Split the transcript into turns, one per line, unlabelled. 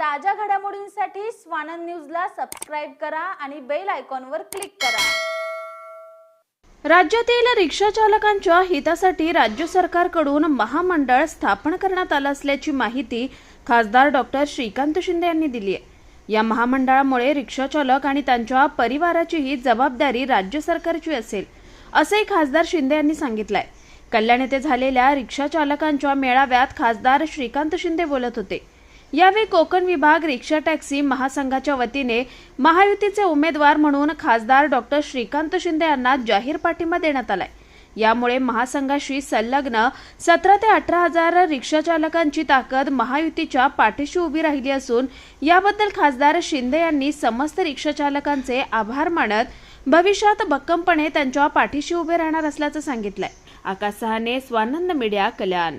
ताज्या घडामोडींसाठी स्वानंद न्यूजला सबस्क्राईब करा आणि बेल आयकॉनवर क्लिक करा.
राज्यातील रिक्षा चालकांच्या हितासाठी राज्य सरकारकडून महामंडळ स्थापन करण्यात आलं असल्याची माहिती खासदार डॉक्टर श्रीकांत शिंदे यांनी दिली आहे. या महामंडळामुळे रिक्षा चालक आणि त्यांच्या परिवाराचीही जबाबदारी राज्य सरकारची असेल असंही खासदार शिंदे यांनी सांगितलंय. कल्याण येथे झालेल्या रिक्षा चालकांच्या मेळाव्यात खासदार श्रीकांत शिंदे बोलत होते. यावेळी कोकण विभाग रिक्षा टॅक्सी महासंघाच्या वतीने महायुतीचे उमेदवार म्हणून खासदार डॉक्टर श्रीकांत शिंदे यांना जाहीर पाठिंबा देण्यात आलाय. यामुळे महासंघाशी संलग्न सतरा ते अठरा हजार रिक्षा चालकांची ताकद महायुतीच्या पाठीशी उभी राहिली असून याबद्दल खासदार शिंदे यांनी समस्त रिक्षा चालकांचे आभार मानत भविष्यात भक्कमपणे त्यांच्या पाठीशी उभे राहणार असल्याचं सांगितलंय. आकाश सहाने स्वानंद मीडिया कल्याण.